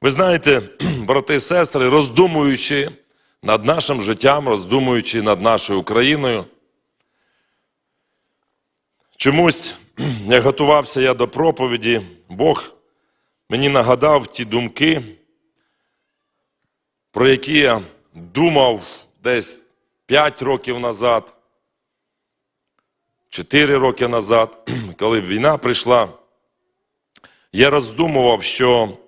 Ви знаєте, брати і сестри, роздумуючи над нашим життям, роздумуючи над нашою Україною, чомусь, як готувався я до проповіді, Бог мені нагадав ті думки, про які я думав десь 5 років назад, 4 роки назад, коли війна прийшла. Я роздумував, що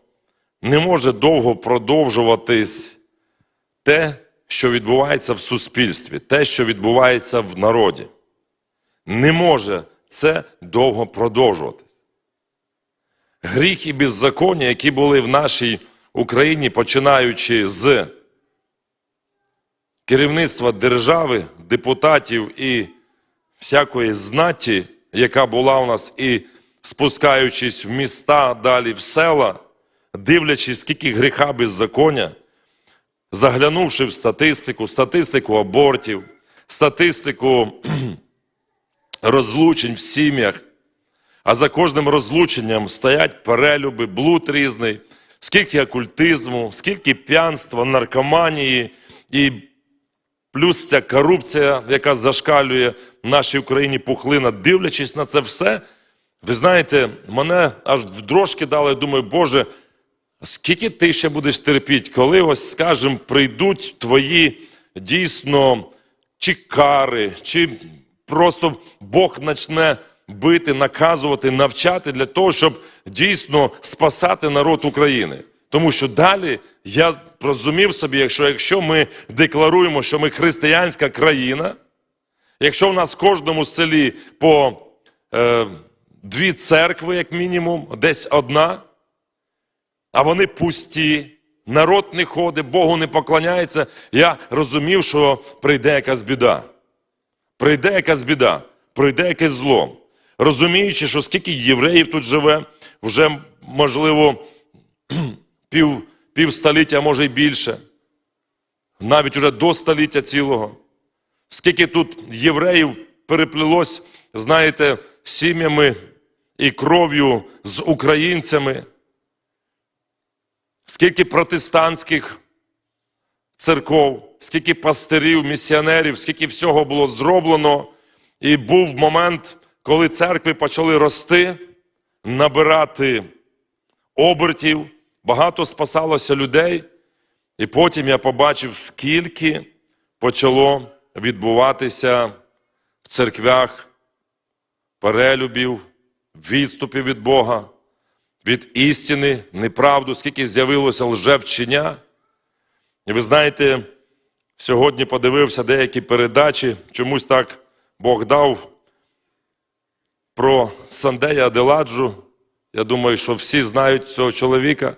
не може довго продовжуватись те, що відбувається в суспільстві, те, що відбувається в народі. Не може це довго продовжуватись. Гріх і беззаконня, які були в нашій Україні, починаючи з керівництва держави, депутатів і всякої знаті, яка була у нас, і спускаючись в міста, далі в села, дивлячись, скільки гріха беззаконня, заглянувши в статистику, статистику абортів, статистику розлучень в сім'ях, а за кожним розлученням стоять перелюби, блуд різний, скільки окультизму, скільки п'янства, наркоманії і плюс ця корупція, яка зашкалює в нашій Україні пухлина, дивлячись на це все, ви знаєте, мене аж в дрожки дали, думаю, Боже, скільки ти ще будеш терпіти, коли ось, скажімо, прийдуть твої дійсно чи кари, чи просто Бог почне бити, наказувати, навчати для того, щоб дійсно спасати народ України. Тому що далі я розумів собі, якщо, якщо ми декларуємо, що ми християнська країна, якщо в нас в кожному селі по е, дві церкви, як мінімум, десь одна, а вони пусті, народ не ходить, Богу не поклоняється, я розумів, що прийде якась біда. Прийде якась біда, прийде якесь зло. Розуміючи, що скільки євреїв тут живе, вже, можливо, пів, півстоліття, може й більше, навіть уже до століття цілого. Скільки тут євреїв переплілось, знаєте, сім'ями і кров'ю з українцями, скільки протестантських церков, скільки пастирів, місіонерів, скільки всього було зроблено. І був момент, коли церкви почали рости, набирати обертів, багато спасалося людей. І потім я побачив, скільки почало відбуватися в церквях перелюбів, відступів від Бога, від істини, неправду, скільки з'явилося лжевчення. І ви знаєте, сьогодні подивився деякі передачі, чомусь так Бог дав про Сандея Аделаджу. Я думаю, що всі знають цього чоловіка.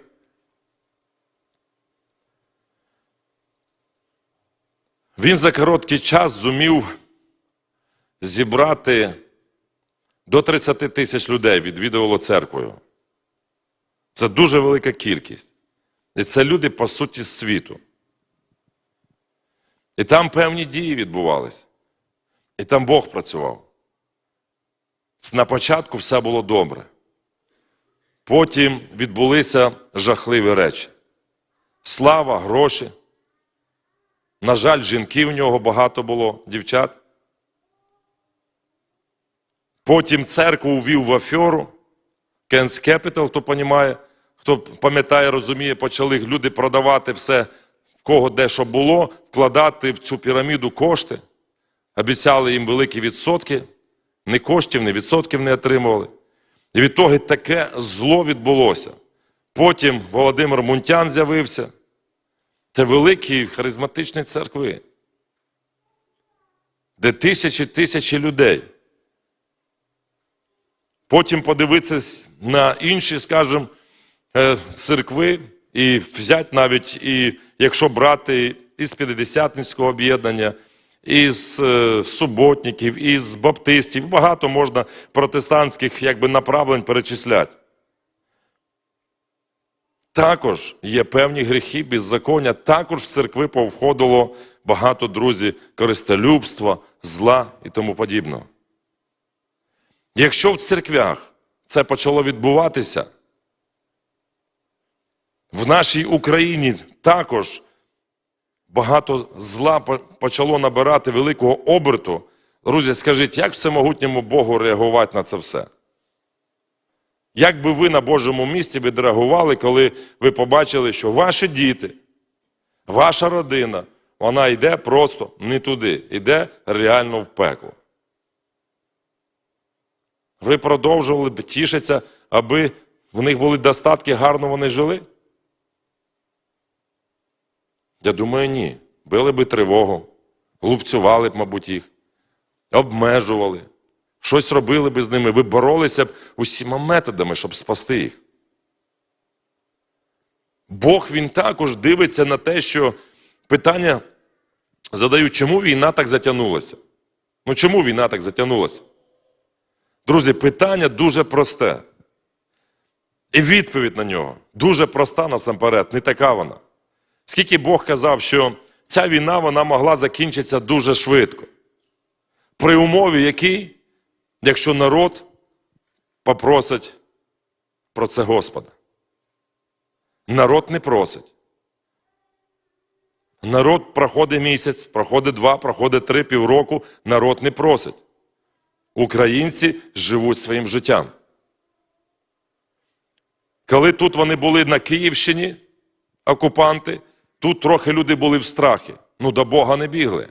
Він за короткий час зумів зібрати до 30 тисяч людей, відвідувало церквою. Це дуже велика кількість. І це люди, по суті, світу. І там певні дії відбувались. І там Бог працював. На початку все було добре. Потім відбулися жахливі речі. Слава, гроші. На жаль, жінки в нього багато було, дівчат. Потім церкву увів в аферу. Кенс Capital, хто понімає, хто пам'ятає, розуміє, почали люди продавати все, в кого де що було, вкладати в цю піраміду кошти. Обіцяли їм великі відсотки, ні коштів, ні відсотків не отримували. І від того таке зло відбулося. Потім Володимир Мунтян з'явився. Це великі харизматичні церкви, де тисячі тисячі людей. Потім подивитися на інші, скажімо, е, церкви і взяти навіть, і якщо брати із П'ятидесятницького об'єднання, із е, суботників, із баптистів, багато можна протестантських якби, направлень перечисляти. Також є певні гріхи, беззаконня, також в церкви повходило багато, друзі, користолюбства, зла і тому подібного. Якщо в церквях це почало відбуватися, в нашій Україні також багато зла почало набирати великого оберту. Друзі, скажіть, як всемогутньому Богу реагувати на це все? Як би ви на Божому місці відреагували, коли ви побачили, що ваші діти, ваша родина, вона йде просто не туди, йде реально в пекло? Ви продовжували б тішитися, аби в них були достатки, гарно вони жили? Я думаю, ні. Били би тривогу, глупцювали б, мабуть, їх, обмежували, щось робили б з ними, ви боролися б усіма методами, щоб спасти їх. Бог він також дивиться на те, що питання задають, чому війна так затягнулася? Ну чому війна так затягнулася? Друзі, питання дуже просте. І відповідь на нього дуже проста насамперед, не така вона. Скільки Бог казав, що ця війна вона могла закінчитися дуже швидко. При умові якій, якщо народ попросить про це Господа. Народ не просить. Народ проходить місяць, проходить два, проходить три, півроку, народ не просить. Українці живуть своїм життям. Коли тут вони були на Київщині, окупанти, тут трохи люди були в страхі. Ну, до Бога не бігли.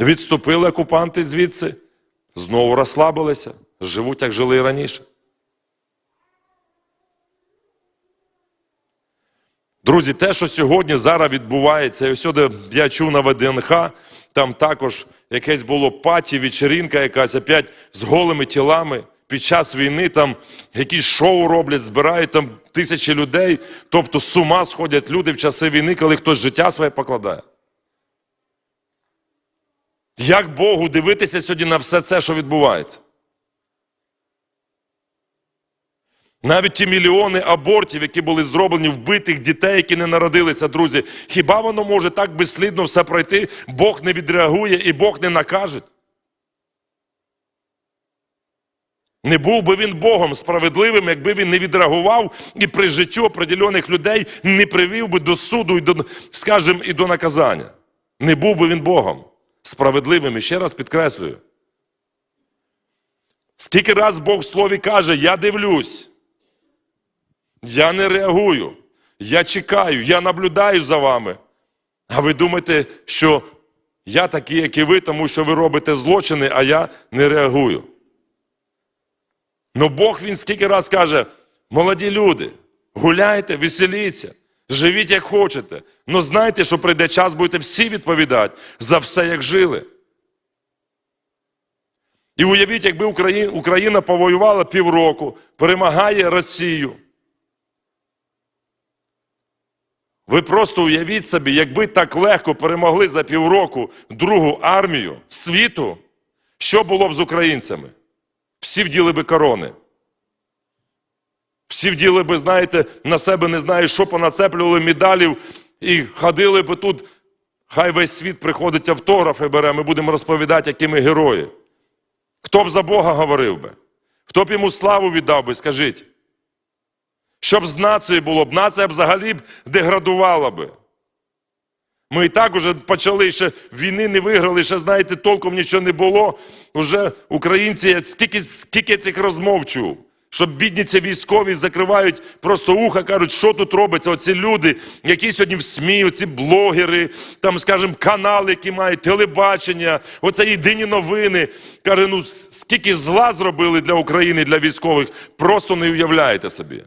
Відступили окупанти звідси, знову розслабилися, живуть, як жили і раніше. Друзі, те, що сьогодні зараз відбувається, і сюди я чув на ВДНХ, там також якесь було паті, вечеринка якась, опять з голими тілами. Під час війни там якісь шоу роблять, збирають там тисячі людей. Тобто з ума сходять люди в часи війни, коли хтось життя своє покладає. Як Богу дивитися сьогодні на все це, що відбувається? Навіть ті мільйони абортів, які були зроблені, вбитих дітей, які не народилися, друзі, хіба воно може так безслідно все пройти? Бог не відреагує і Бог не накаже? Не був би він Богом справедливим, якби він не відреагував і при житті определених людей не привів би до суду і до, скажімо, і до наказання. Не був би він Богом справедливим. І ще раз підкреслюю. Скільки раз Бог в слові каже, я дивлюсь, я не реагую, я чекаю, я наблюдаю за вами. А ви думаєте, що я такий, як і ви, тому що ви робите злочини, а я не реагую. Ну Бог він скільки раз каже: молоді люди, гуляйте, веселіться, живіть як хочете. Ну знайте, що прийде час, будете всі відповідати за все, як жили. І уявіть, якби Україна повоювала півроку, перемагає Росію. Ви просто уявіть собі, якби так легко перемогли за півроку другу армію світу, що було б з українцями? Всі вділи би корони. Всі вділи би, знаєте, на себе не знаю, що понацеплювали медалів і ходили би тут. Хай весь світ приходить автографи бере, ми будемо розповідати, які ми герої. Хто б за Бога говорив би? Хто б йому славу віддав би, скажіть? Щоб з нацією було б, нація взагалі б деградувала би. Ми і так уже почали, ще війни не виграли, ще, знаєте, толком нічого не було. Уже українці, я скільки, скільки цих розмов чув, що бідні ці військові закривають просто уха, кажуть, що тут робиться. Оці люди, які сьогодні в СМІ, оці блогери, там, скажімо, канали, які мають телебачення, оце єдині новини. Каже, ну скільки зла зробили для України, для військових, просто не уявляєте собі.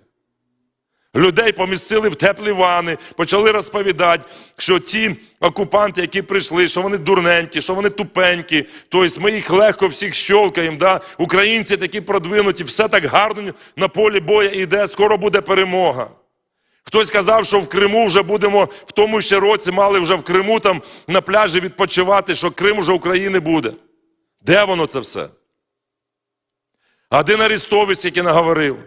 Людей помістили в теплі вани, почали розповідати, що ті окупанти, які прийшли, що вони дурненькі, що вони тупенькі, тобто ми їх легко всіх щолкаємо. Да? Українці такі продвинуті, все так гарно на полі боя йде, скоро буде перемога. Хтось сказав, що в Криму вже будемо в тому ще році мали вже в Криму там на пляжі відпочивати, що Крим уже України буде. Де воно це все? Один арестовець, який наговорив.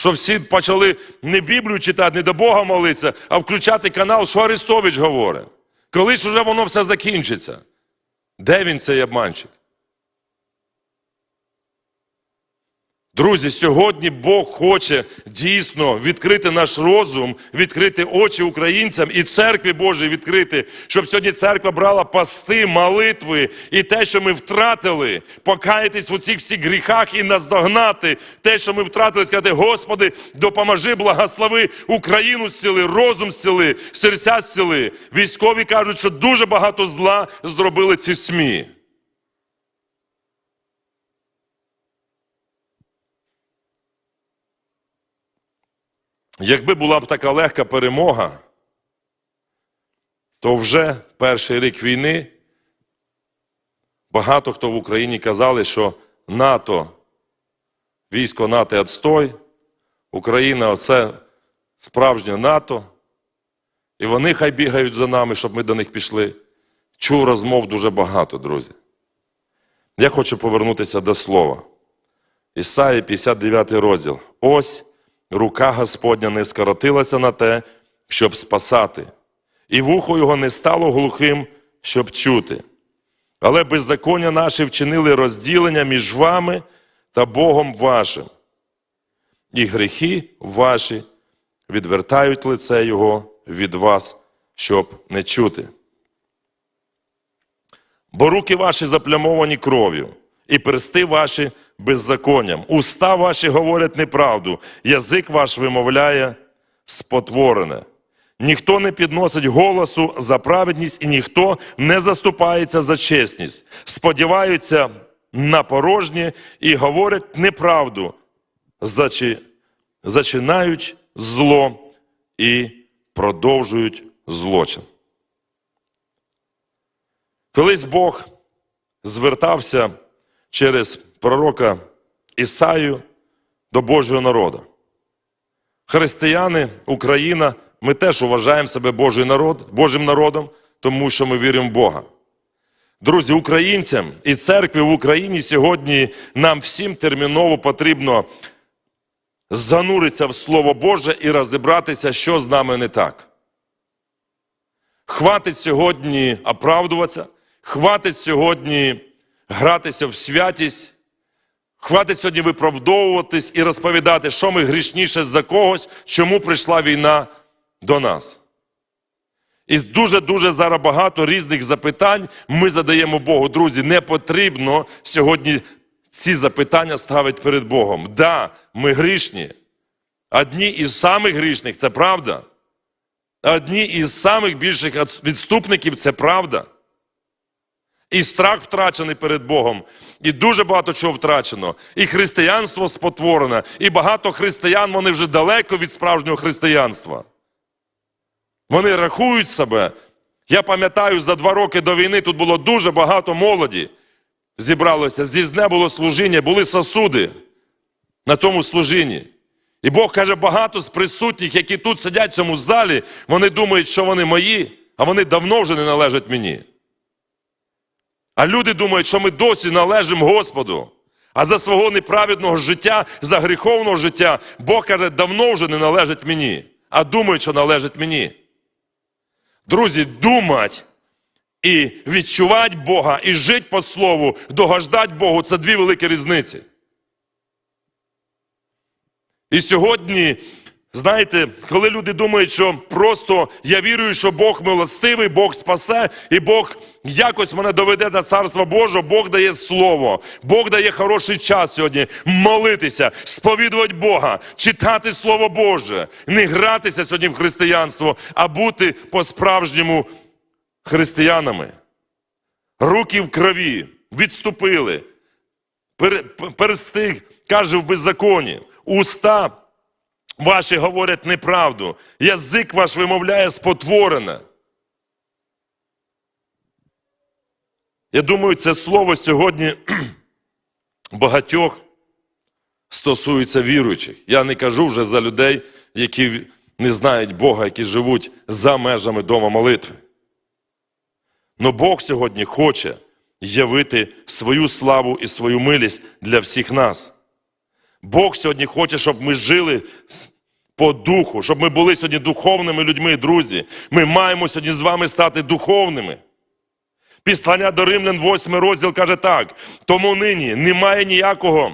Що всі почали не Біблію читати, не до Бога молитися, а включати канал, що Арестович говорить. Коли ж уже воно все закінчиться? Де він цей обманщик? Друзі, сьогодні Бог хоче дійсно відкрити наш розум, відкрити очі українцям і церкві Божій відкрити, щоб сьогодні церква брала пасти, молитви і те, що ми втратили, покаятись в цих всіх гріхах і наздогнати те, що ми втратили, сказати, Господи, допоможи, благослови Україну зціли, розум зціли, серця зціли. Військові кажуть, що дуже багато зла зробили ці СМІ. Якби була б така легка перемога, то вже перший рік війни багато хто в Україні казали, що НАТО, військо НАТО відстой, Україна це справжнє НАТО, і вони хай бігають за нами, щоб ми до них пішли. Чув розмов дуже багато, друзі. Я хочу повернутися до слова. Ісаї, 59 розділ. Ось рука Господня не скоротилася на те, щоб спасати, і вухо його не стало глухим, щоб чути. Але беззаконня наші вчинили розділення між вами та Богом вашим, і гріхи ваші відвертають лице Його від вас, щоб не чути. Бо руки ваші заплямовані кров'ю, і персти ваші беззаконням. Уста ваші говорять неправду, язик ваш вимовляє спотворене. Ніхто не підносить голосу за праведність, і ніхто не заступається за чесність. Сподіваються на порожнє і говорять неправду, зачи... зачинають зло і продовжують злочин. Колись Бог звертався через пророка Ісаю до Божого народу. Християни, Україна, ми теж вважаємо себе Божий народ, Божим народом, тому що ми віримо в Бога. Друзі, українцям і церкві в Україні сьогодні нам всім терміново потрібно зануритися в Слово Боже і розібратися, що з нами не так. Хватить сьогодні оправдуватися, хватить сьогодні гратися в святість, хватить сьогодні виправдовуватись і розповідати, що ми грішніше за когось, чому прийшла війна до нас. І дуже-дуже зараз багато різних запитань ми задаємо Богу. Друзі, не потрібно сьогодні ці запитання ставити перед Богом. Да, ми грішні. Одні із самих грішних це правда. Одні із самих більших відступників це правда. І страх втрачений перед Богом, і дуже багато чого втрачено. І християнство спотворене, і багато християн вони вже далеко від справжнього християнства. Вони рахують себе. Я пам'ятаю, за два роки до війни тут було дуже багато молоді. Зібралося, зізне було служіння, були сосуди на тому служінні. І Бог каже, багато з присутніх, які тут сидять в цьому залі, вони думають, що вони мої, а вони давно вже не належать мені. А люди думають, що ми досі належимо Господу. А за свого неправедного життя, за гріховного життя, Бог каже, давно вже не належить мені, а думають, що належить мені. Друзі, думать і відчувати Бога, і жити по слову, догождати Богу це дві великі різниці. І сьогодні, знаєте, коли люди думають, що просто я вірую, що Бог милостивий, Бог спасе, і Бог якось мене доведе до Царства Божого, Бог дає слово, Бог дає хороший час сьогодні молитися, сповідувати Бога, читати Слово Боже, не гратися сьогодні в християнство, а бути по-справжньому християнами. Руки в крові відступили, перстиг, каже в беззаконі. Уста ваші говорять неправду, язик ваш вимовляє спотворене. Я думаю, це слово сьогодні багатьох стосується віруючих. Я не кажу вже за людей, які не знають Бога, які живуть за межами дома молитви. Но Бог сьогодні хоче явити свою славу і свою милість для всіх нас. Бог сьогодні хоче, щоб ми жили по духу, щоб ми були сьогодні духовними людьми, друзі. Ми маємо сьогодні з вами стати духовними. Післання до Римлян, 8 розділ каже так: тому нині немає ніякого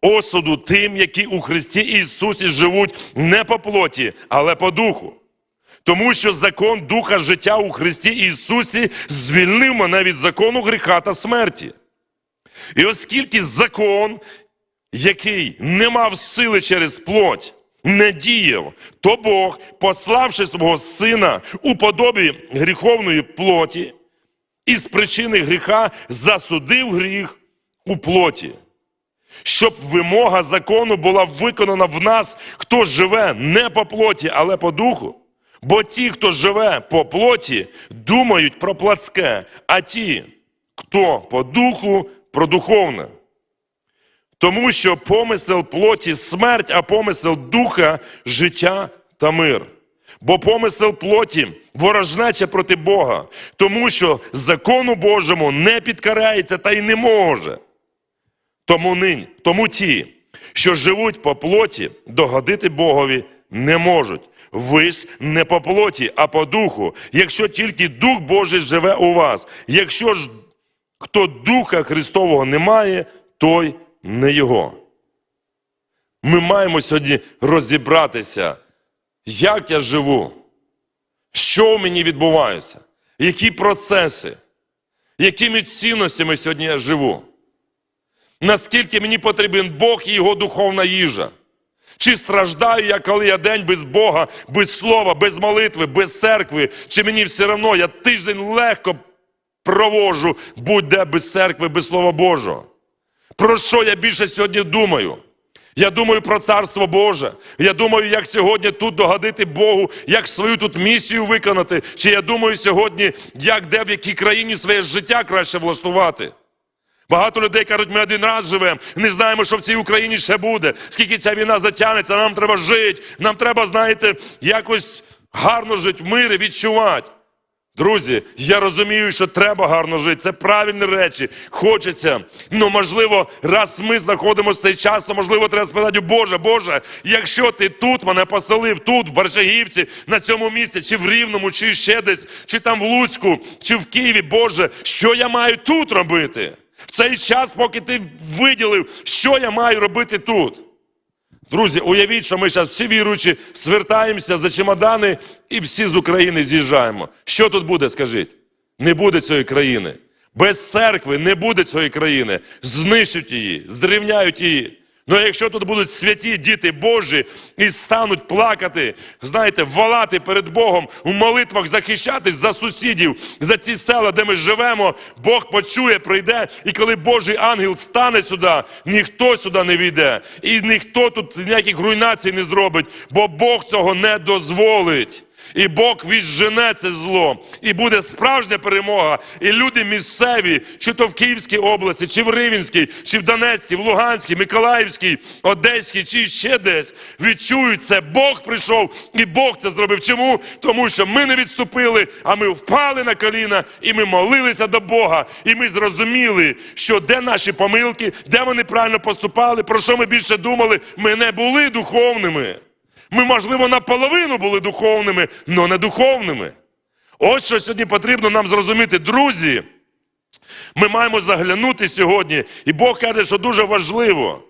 осуду тим, які у Христі Ісусі живуть не по плоті, але по духу. Тому що закон Духа життя у Христі Ісусі звільнив мене від закону гріха та смерті. І оскільки закон, який не мав сили через плоть, не діяв, то Бог, пославши свого сина у подобі гріховної плоті, і з причини гріха засудив гріх у плоті, щоб вимога закону була виконана в нас, хто живе не по плоті, але по духу. Бо ті, хто живе по плоті, думають про плотське, а ті, хто по духу, про духовне. Тому що помисел плоті смерть, а помисел духа життя та мир. Бо помисел плоті ворожнеча проти Бога, тому що закону Божому не підкарається та й не може. Тому нині, тому ті, що живуть по плоті, догодити Богові не можуть. Ви ж не по плоті, а по духу, якщо тільки Дух Божий живе у вас. Якщо ж хто Духа Христового не має, той не Його. Ми маємо сьогодні розібратися, як я живу, що в мені відбувається, які процеси, якими цінностями сьогодні я живу. Наскільки мені потрібен Бог і Його духовна їжа? Чи страждаю я, коли я день без Бога, без слова, без молитви, без церкви? Чи мені все одно я тиждень легко провожу будь-де без церкви, без Слова Божого? Про що я більше сьогодні думаю? Я думаю про Царство Боже. Я думаю, як сьогодні тут догодити Богу, як свою тут місію виконати. Чи я думаю сьогодні, як де в якій країні своє життя краще влаштувати? Багато людей кажуть, ми один раз живемо, не знаємо, що в цій Україні ще буде. Скільки ця війна затягнеться, нам треба жити, нам треба, знаєте, якось гарно жити в мирі, відчувати. Друзі, я розумію, що треба гарно жити. Це правильні речі. Хочеться. Ну, можливо, раз ми знаходимося в цей час, то можливо треба спитати, Боже, Боже, якщо ти тут мене поселив, тут, в Баршагівці, на цьому місці, чи в Рівному, чи ще десь, чи там в Луцьку, чи в Києві, Боже, що я маю тут робити? В цей час, поки ти виділив, що я маю робити тут. Друзі, уявіть, що ми зараз всі віруючі звертаємося за чемодани і всі з України з'їжджаємо. Що тут буде, скажіть? Не буде цієї країни. Без церкви не буде цієї країни. знищують її, зрівняють її. Ну якщо тут будуть святі діти Божі і стануть плакати, знаєте, волати перед Богом у молитвах захищатись за сусідів, за ці села, де ми живемо, Бог почує, прийде, і коли Божий ангел встане сюди, ніхто сюди не війде, і ніхто тут ніяких руйнацій не зробить, бо Бог цього не дозволить. І Бог віджене це зло, і буде справжня перемога. І люди місцеві, чи то в Київській області, чи в Рівенській, чи в Донецькій, в Луганській, Миколаївській, Одеській, чи ще десь відчують це. Бог прийшов, і Бог це зробив. Чому? Тому що ми не відступили, а ми впали на коліна, і ми молилися до Бога. І ми зрозуміли, що де наші помилки, де вони правильно поступали, про що ми більше думали, ми не були духовними. Ми, можливо, наполовину були духовними, але не духовними. Ось що сьогодні потрібно нам зрозуміти, друзі. Ми маємо заглянути сьогодні, і Бог каже, що дуже важливо.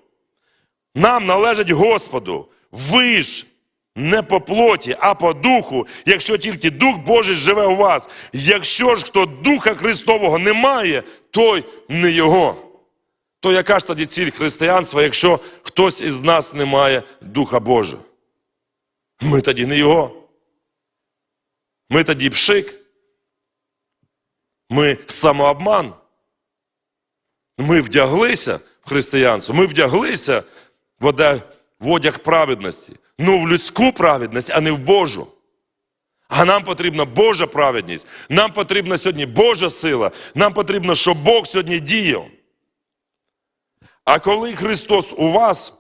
Нам належить Господу. Ви ж не по плоті, а по духу, якщо тільки Дух Божий живе у вас. Якщо ж хто Духа Христового не має, той не Його. То яка ж тоді ціль християнства, якщо хтось із нас не має Духа Божого? Ми тоді не його. Ми тоді пшик. Ми самообман. Ми вдяглися в християнство, ми вдяглися в одяг, праведності. Ну, в людську праведність, а не в Божу. А нам потрібна Божа праведність. Нам потрібна сьогодні Божа сила. Нам потрібно, щоб Бог сьогодні діяв. А коли Христос у вас,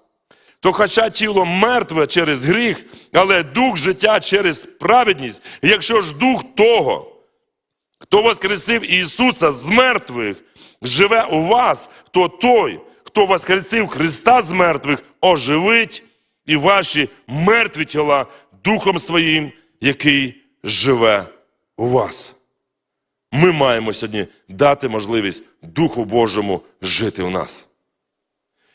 то хоча тіло мертве через гріх, але дух життя через праведність, якщо ж дух того, хто воскресив Ісуса з мертвих, живе у вас, то той, хто воскресив Христа з мертвих, оживить і ваші мертві тіла Духом Своїм, який живе у вас. Ми маємо сьогодні дати можливість Духу Божому жити в нас.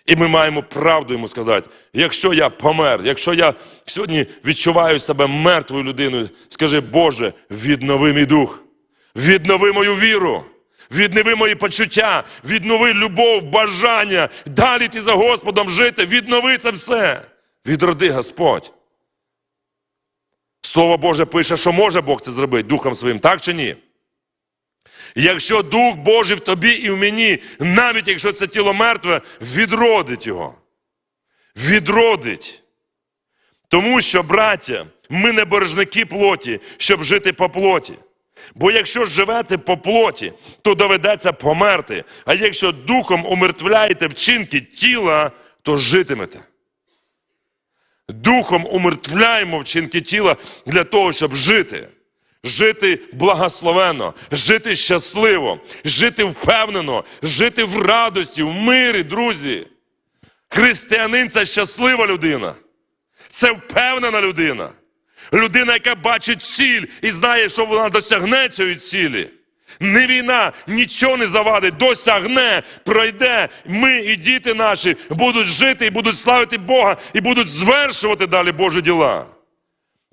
І ми маємо правду йому сказати. Якщо я помер, якщо я сьогодні відчуваю себе мертвою людиною, скажи, Боже, віднови мій дух, віднови мою віру, віднови мої почуття, віднови любов, бажання, далі ти за Господом жити, віднови це все. Відроди Господь. Слово Боже пише, що може Бог це зробити Духом Своїм, так чи ні? Якщо Дух Божий в тобі і в мені, навіть якщо це тіло мертве, відродить його. Відродить. Тому що, браття, ми не боржники плоті, щоб жити по плоті. Бо якщо живете по плоті, то доведеться померти. А якщо духом умертвляєте вчинки тіла, то житимете. Духом умертвляємо вчинки тіла для того, щоб жити. Жити благословенно, жити щасливо, жити впевнено, жити в радості, в мирі, друзі. Християнин це щаслива людина. Це впевнена людина. Людина, яка бачить ціль і знає, що вона досягне цієї цілі. Не війна, нічого не завадить, досягне, пройде. Ми і діти наші будуть жити і будуть славити Бога, і будуть звершувати далі Божі діла.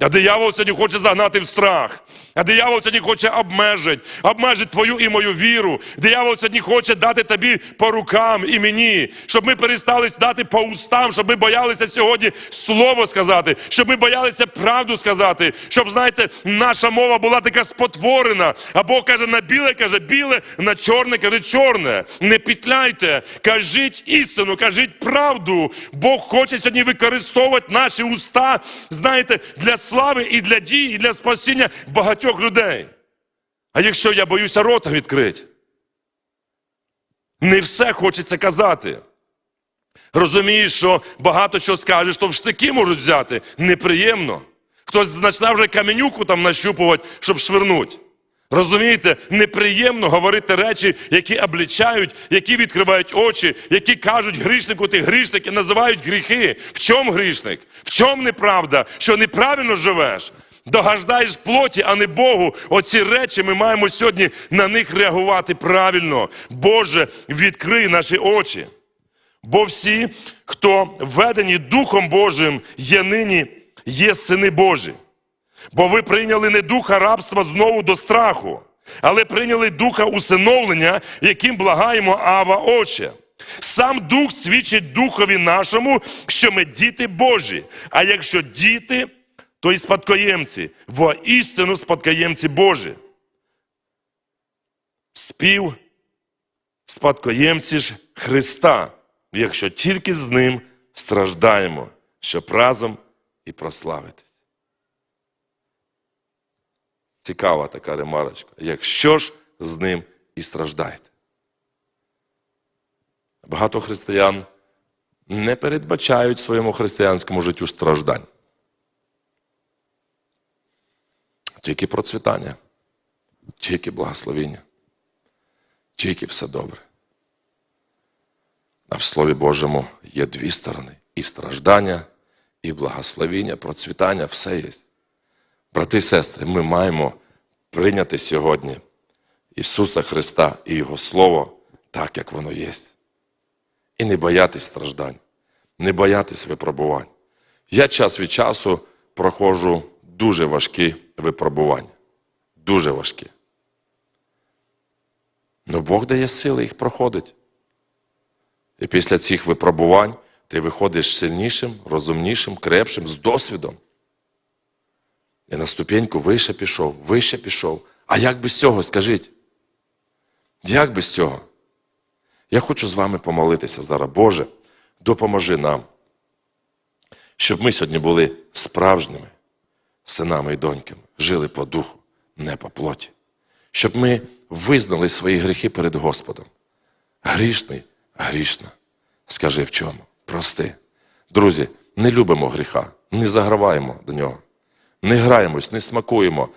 А диявол сьогодні хоче загнати в страх. А диявол сьогодні хоче обмежити, обмежити твою і мою віру. Диявол сьогодні хоче дати тобі по рукам і мені, щоб ми перестали дати по устам, щоб ми боялися сьогодні слово сказати, щоб ми боялися правду сказати, щоб, знаєте, наша мова була така спотворена. А Бог каже, на біле каже біле, на чорне каже чорне. Не пітляйте, кажіть істину, кажіть правду. Бог хоче сьогодні використовувати наші уста, знаєте, для слави і для дій, і для спасіння багатьох людей. А якщо я боюся рота відкрити, не все хочеться казати. Розумієш, що багато чого скажеш, то в штики можуть взяти. Неприємно. Хтось почне вже каменюку там нащупувати, щоб швирнуть. Розумієте, неприємно говорити речі, які облічають, які відкривають очі, які кажуть грішнику, ти грішник і називають гріхи. В чому грішник? В чому неправда? Що неправильно живеш? Догаждаєш плоті, а не Богу. Оці речі ми маємо сьогодні на них реагувати правильно. Боже, відкрий наші очі. Бо всі, хто введені Духом Божим, є нині, є сини Божі. Бо ви прийняли не духа рабства знову до страху, але прийняли духа усиновлення, яким благаємо Ава Отче. Сам Дух свідчить Духові нашому, що ми діти Божі. А якщо діти, то і спадкоємці, воістину спадкоємці Божі. Спів спадкоємці ж Христа, якщо тільки з ним страждаємо, щоб разом і прославитись. Цікава така ремарочка. Якщо ж з ним і страждаєте. Багато християн не передбачають своєму християнському життю страждань. Тільки процвітання, тільки благословіння, тільки все добре. А в Слові Божому є дві сторони: і страждання, і благословіння, процвітання все є. Брати і сестри, ми маємо прийняти сьогодні Ісуса Христа і Його Слово так, як воно є. І не боятись страждань, не боятись випробувань. Я час від часу проходжу дуже важкі випробування. Дуже важкі. Но Бог дає сили їх проходить. І після цих випробувань ти виходиш сильнішим, розумнішим, крепшим, з досвідом. І на ступеньку вище пішов, вище пішов. А як без цього, скажіть? Як без цього? Я хочу з вами помолитися зараз. Боже, допоможи нам, щоб ми сьогодні були справжніми синами і доньками, жили по духу, не по плоті. Щоб ми визнали свої гріхи перед Господом. Грішний, грішна. Скажи в чому? Прости. Друзі, не любимо гріха, не заграваємо до нього, не граємось, не смакуємо,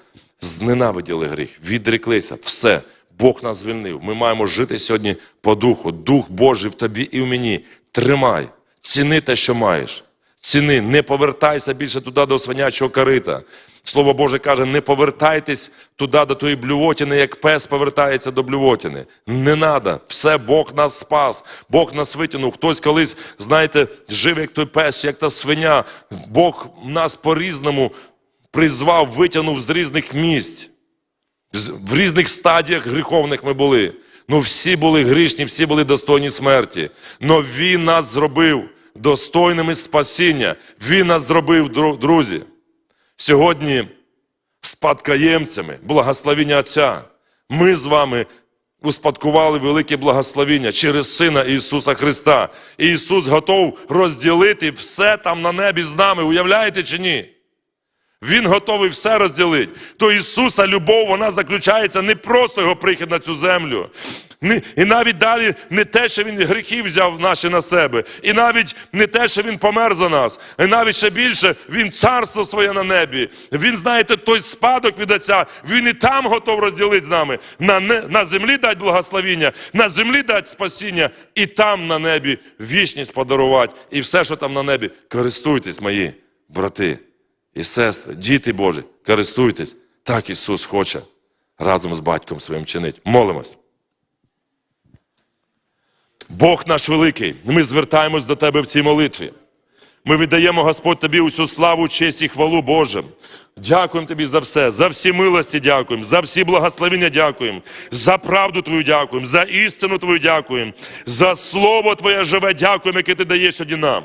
зненавиділи гріх, відреклися, все. Бог нас звільнив. Ми маємо жити сьогодні по духу. Дух Божий в тобі і в мені. Тримай, ціни те, що маєш. Ціни, не повертайся більше туди до свинячого корита. Слово Боже каже, не повертайтесь туди до тої блювотини, як пес повертається до блювотини. Не треба. Все, Бог нас спас, Бог нас витягнув. Хтось колись, знаєте, жив як той пес, як та свиня. Бог нас по-різному призвав, витягнув з різних місць. В різних стадіях гріховних ми були. Ну, всі були грішні, всі були достойні смерті. Но Він нас зробив достойними спасіння. Він нас зробив, друзі. Сьогодні спадкоємцями благословіння Отця. Ми з вами успадкували велике благословіння через Сина Ісуса Христа. І Ісус готов розділити все там на небі з нами. Уявляєте чи ні? Він готовий все розділити. То Ісуса любов, вона заключається не просто Його прихід на цю землю. І навіть далі не те, що Він гріхи взяв наші на себе, і навіть не те, що Він помер за нас, і навіть ще більше Він царство своє на небі. Він, знаєте, той спадок від Отця, Він і там готов розділити з нами. На, на землі дать благословіння, на землі дать спасіння, і там на небі вічність подарувати. І все, що там на небі, користуйтесь, мої брати і сестри, діти Божі, користуйтесь. Так Ісус хоче разом з батьком своїм чинить. Молимось. Бог наш великий, ми звертаємось до Тебе в цій молитві. Ми віддаємо, Господь, Тобі усю славу, честь і хвалу Божим. Дякуємо Тобі за все, за всі милості дякуємо, за всі благословення дякуємо, за правду Твою дякуємо, за істину Твою дякуємо, за Слово Твоє живе дякуємо, яке Ти даєш сьогодні нам.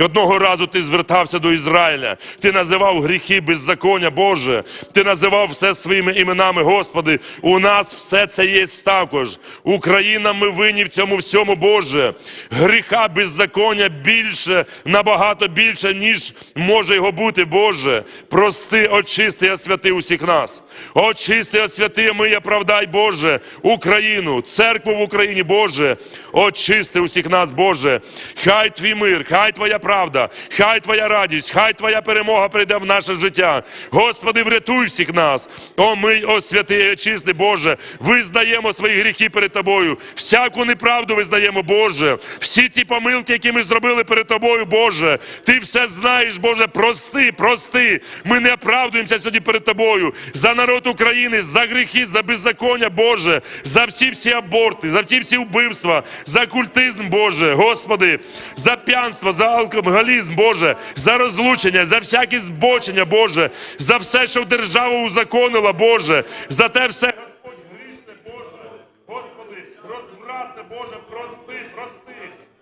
Одного разу ти звертався до Ізраїля, ти називав гріхи беззаконня Боже, ти називав все своїми іменами, Господи. У нас все це є також. Україна, ми винні в цьому всьому, Боже. Гріха беззаконня більше, набагато більше, ніж може його бути, Боже. Прости, очисти, освяти усіх нас. Очисти, освяти, ми оправдай, Боже, Україну, церкву в Україні, Боже. Очисти усіх нас, Боже. Хай твій мир, хай твоя правда, хай твоя радість, хай твоя перемога прийде в наше життя. Господи, врятуй всіх нас. О, ми, о святий, і очисти, Боже. Визнаємо свої гріхи перед Тобою. Всяку неправду визнаємо, Боже. Всі ті помилки, які ми зробили перед Тобою, Боже. Ти все знаєш, Боже. Прости, прости. Ми не оправдуємося сьогодні перед Тобою. За народ України, за гріхи, за беззаконня, Боже, за всі всі аборти, за всі всі вбивства, за культизм, Боже, Господи, за п'янство, за алкоголізм, Боже, за розлучення, за всякі збочення, Боже, за все, що держава узаконила, Боже, за те все. Господь грішне, Боже, Господи, розвратне, Боже, прости, прости.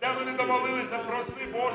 Де вони домолилися, прости, Боже.